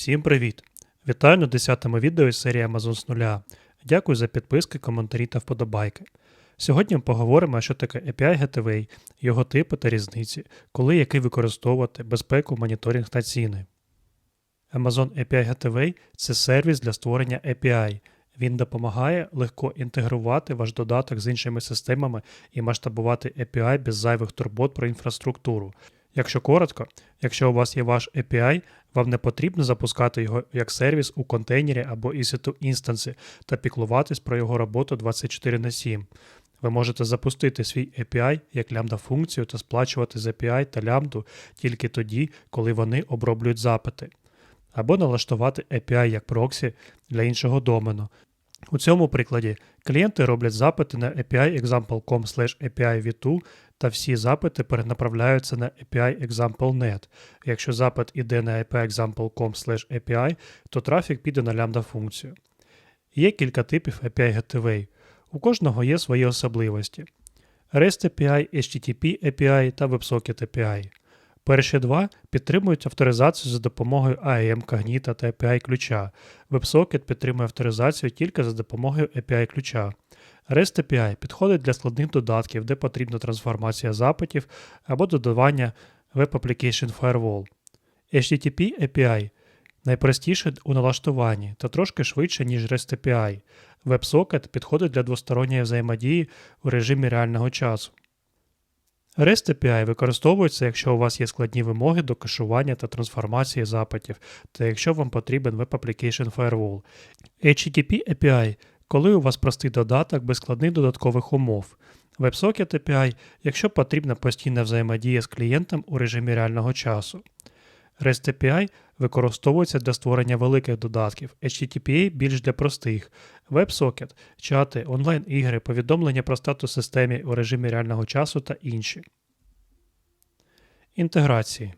Всім привіт! Вітаю на 10-му відео із серії Amazon з нуля. Дякую за підписки, коментарі та вподобайки. Сьогодні ми поговоримо, що таке API Gateway, його типи та різниці, коли який використовувати, безпеку, моніторинг та ціни. Amazon API Gateway – це сервіс для створення API. Він допомагає легко інтегрувати ваш додаток з іншими системами і масштабувати API без зайвих турбот про інфраструктуру. Якщо коротко, якщо у вас є ваш API, вам не потрібно запускати його як сервіс у контейнері або EC2 інстанси та піклуватись про його роботу 24 на 7. Ви можете запустити свій API як лямбда функцію та сплачувати з API та лямбду тільки тоді, коли вони оброблюють запити. Або налаштувати API як проксі для іншого домену. У цьому прикладі клієнти роблять запити на API example.com API v2 та всі запити перенаправляються на API example.net. Якщо запит іде на API example.com API, то трафік піде на лямбда функцію. Є кілька типів API Gateway. У кожного є свої особливості. REST API, HTTP API та WebSocket API. Перші два підтримують авторизацію за допомогою AEM Cognito та API ключа. WebSocket підтримує авторизацію тільки за допомогою API ключа. REST API підходить для складних додатків, де потрібна трансформація запитів або додавання Web Application Firewall. HTTP API найпростіше у налаштуванні та трошки швидше, ніж REST API. WebSocket підходить для двосторонньої взаємодії у режимі реального часу. REST API використовується, якщо у вас є складні вимоги до кешування та трансформації запитів, та якщо вам потрібен Web Application Firewall. HTTP API коли у вас простий додаток без складних додаткових умов. WebSocket API, якщо потрібна постійна взаємодія з клієнтом у режимі реального часу. REST API використовується для створення великих додатків, HTTPA більш для простих, WebSocket, чати, онлайн-ігри, повідомлення про статус системі у режимі реального часу та інші. Інтеграції.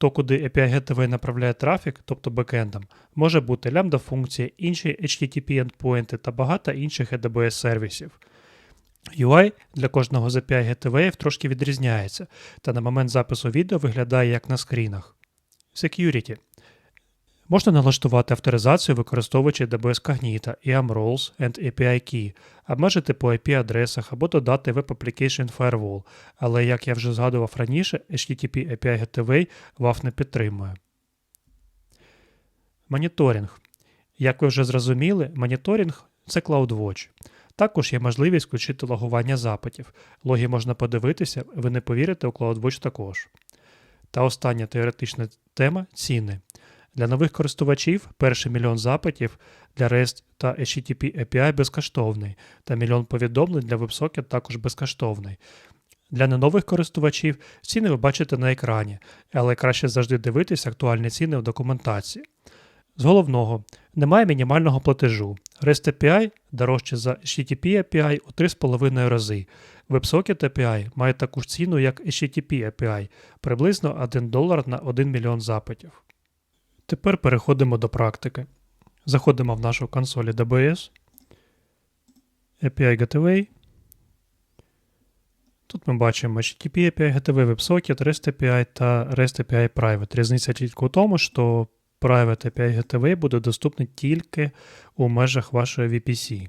То, куди API Gateway направляє трафік, тобто бекендом, може бути лямбда функція, інші HTTP endpoint та багато інших AWS сервісів. UI для кожного з API Gateway трошки відрізняється, та на момент запису відео виглядає як на скрінах. Security. Можна налаштувати авторизацію, використовуючи AWS Cognito, EAM Roles and API Key, обмежити по IP-адресах або додати Web Application Firewall, але, як я вже згадував раніше, HTTP API Gateway WAF не підтримує. Моніторинг. Як ви вже зрозуміли, моніторинг це CloudWatch. Також є можливість включити логування запитів. Логи можна подивитися, ви не повірите у CloudWatch також. Та остання теоретична тема ціни. Для нових користувачів перший мільйон запитів для REST та HTTP API безкоштовний, та мільйон повідомлень для WebSocket також безкоштовний. Для ненових користувачів ціни ви бачите на екрані, але краще завжди дивитися актуальні ціни в документації. З головного, немає мінімального платежу. REST API дорожче за HTTP API у 3,5 рази. WebSocket API має таку ж ціну, як HTTP API, приблизно 1 долар на 1 мільйон запитів. Тепер переходимо до практики. Заходимо в нашу консоль DBS, API Gateway. Тут ми бачимо HTTP API Gateway, WebSocket, REST API та REST API Private. Різниця тільки у тому, що Private API Gateway буде доступний тільки у межах вашої VPC.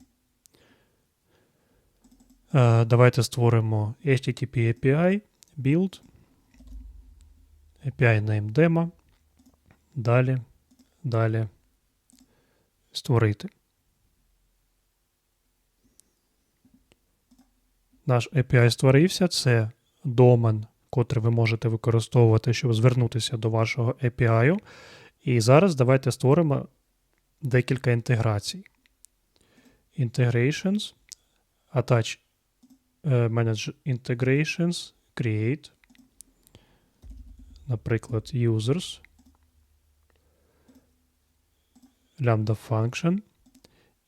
Е, давайте створимо HTTP API build, API name demo. Далі, далі створити. Наш API створився. Це домен, котрий ви можете використовувати, щоб звернутися до вашого API. І зараз давайте створимо декілька інтеграцій. Integrations, Attach uh, Manage Integrations, Create, наприклад, Users. Lambda function,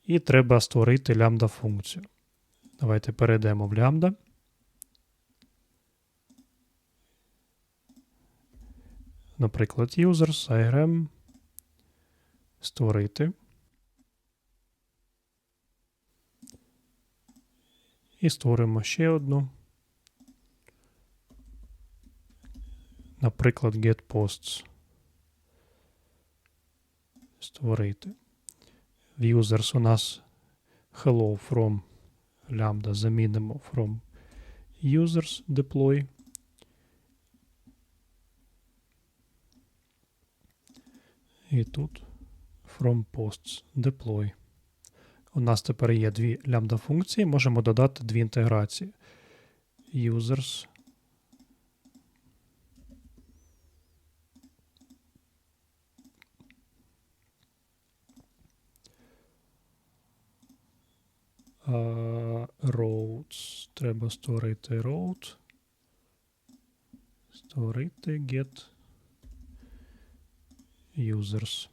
і треба створити lambda функцію. Давайте перейдемо в lambda. Наприклад, users, IRM, створити. І створимо ще одну. Наприклад, getPosts. Створити. В users у нас hello from lambda замінимо from users deploy. І тут from posts deploy. У нас тепер є дві лямбда функції, можемо додати дві інтеграції. Users. Roads. Треба створити road. Створити get users.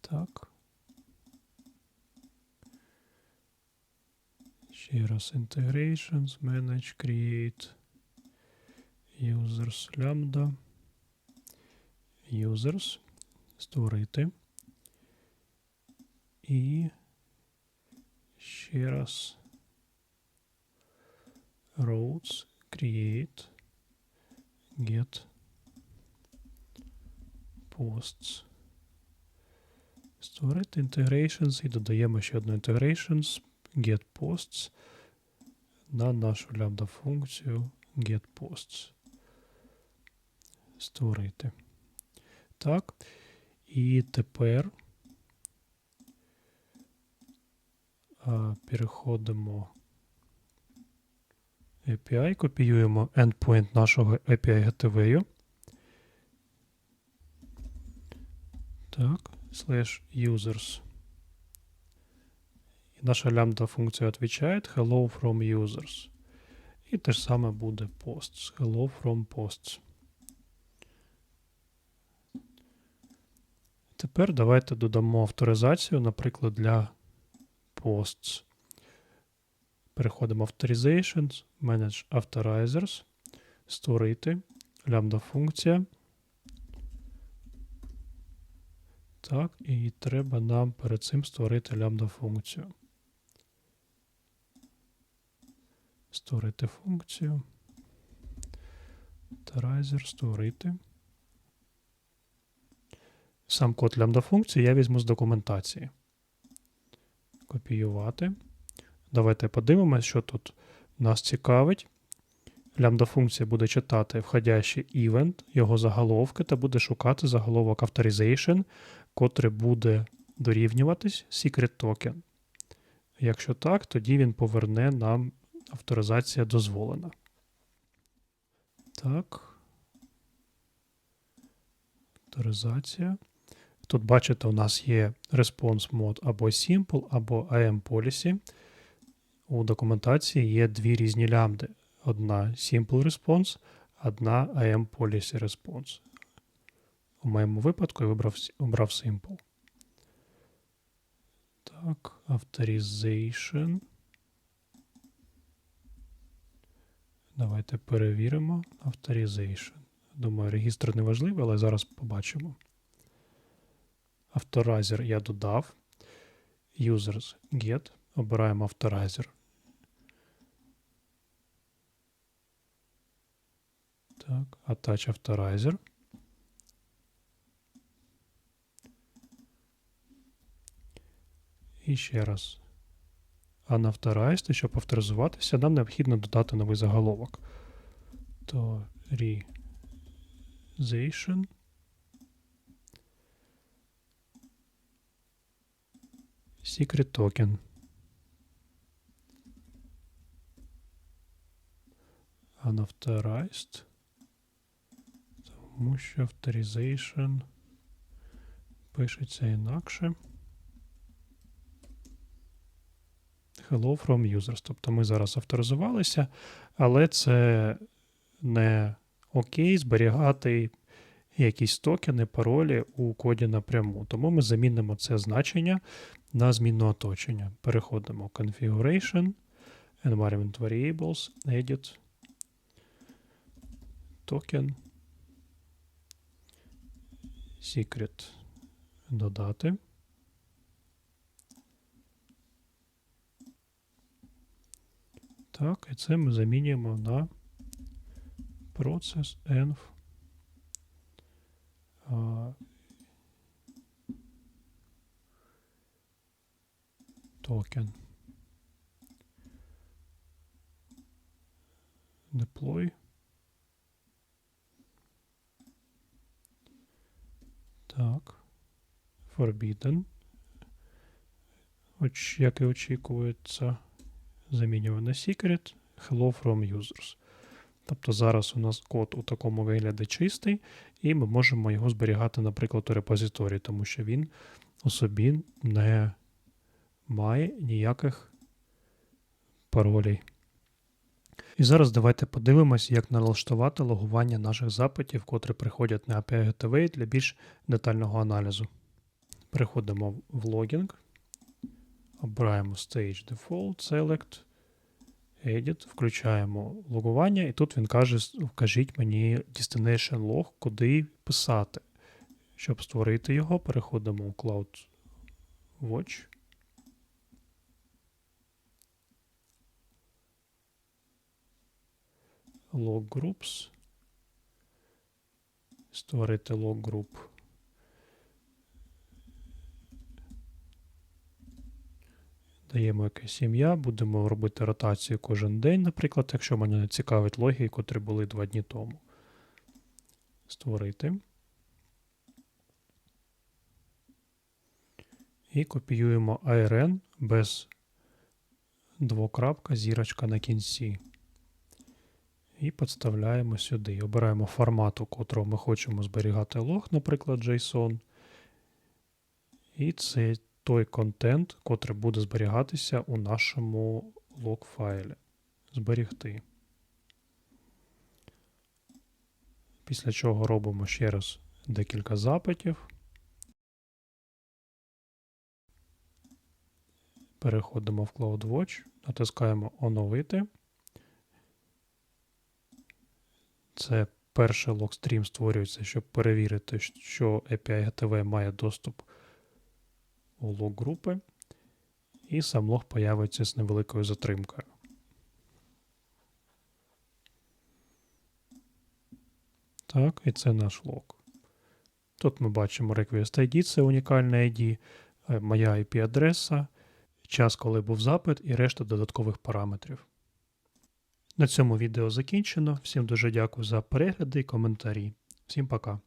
Так. Ще раз integrations, manage, create, users lambda, users, створити. І ще раз roads, create, get, posts. Створити integrations і додаємо ще одну integrations get posts на нашу лямбда функцію get posts. Створити. Так. І тепер переходимо API, копіюємо endpoint нашого API gateway. Так, slash users. І наша лямбда функція відповідає hello from users. І те ж саме буде posts. Hello from posts. Тепер давайте додамо авторизацію, наприклад, для posts. Переходимо в Authorizations, Manage Authorizers, створити, лямбда функція. Так, і треба нам перед цим створити лямбда функцію. Створити функцію. Authorizer створити. Сам код лямбда функції я візьму з документації. Копіювати. Давайте подивимося, що тут нас цікавить. Лямбда функція буде читати входящий івент, його заголовки, та буде шукати заголовок Authorization, котрий буде дорівнюватись secret token. Якщо так, тоді він поверне нам авторизація дозволена. Так. Авторизація. Тут, бачите, у нас є response mode або Simple, або AM Policy. У документації є дві різні лямбди. Одна Simple Response, одна AM Policy Response. У моєму випадку я вибрав, обрав Simple. Так, Authorization. Давайте перевіримо Authorization. Думаю, регістр не важливий, але зараз побачимо. Authorizer я додав. Users get. Обираємо Authorizer. Так, Attach Authorizer. І ще раз. Unauthorized, щоб авторизуватися, нам необхідно додати новий заголовок. То Authorization. Secret token. Unauthorized. Тому що authorization пишеться інакше. Hello from users. Тобто ми зараз авторизувалися, але це не окей зберігати якісь токени, паролі у коді напряму. Тому ми замінимо це значення на змінну оточення. Переходимо Configuration, Environment Variables, Edit, Token, Secret додати. Так, і це ми замінюємо на процес env Token. Deploy. Так. Forbidden. Оч, як і очікується, замінюємо на secret. Hello from users. Тобто зараз у нас код у такому вигляді чистий, і ми можемо його зберігати, наприклад, у репозиторії, тому що він у собі не має ніяких паролей. І зараз давайте подивимось, як налаштувати логування наших запитів, котрі приходять на API Gateway для більш детального аналізу. Переходимо в логінг, обираємо Stage Default, Select, Edit, включаємо логування, і тут він каже: вкажіть мені Destination Log, куди писати. Щоб створити його, переходимо у Cloud Log Groups. Створити log group. Даємо якесь ім'я, будемо робити ротацію кожен день, наприклад, якщо мене не цікавить логи, котрі були два дні тому. Створити. І копіюємо ARN без двокрапка, зірочка на кінці. І підставляємо сюди. Обираємо формат, у котрого ми хочемо зберігати лог, наприклад, JSON. І це той контент, котрий буде зберігатися у нашому лог файлі. Зберігти. Після чого робимо ще раз декілька запитів. Переходимо в CloudWatch, натискаємо Оновити. Це перший логстрім створюється, щоб перевірити, що API GTV має доступ у лог групи, і сам лог появиться з невеликою затримкою. Так, і це наш лог. Тут ми бачимо Request ID, це унікальний ID, е, моя IP-адреса, час, коли був запит, і решта додаткових параметрів. На цьому відео закінчено. Всім дуже дякую за перегляди і коментарі. Всім пока.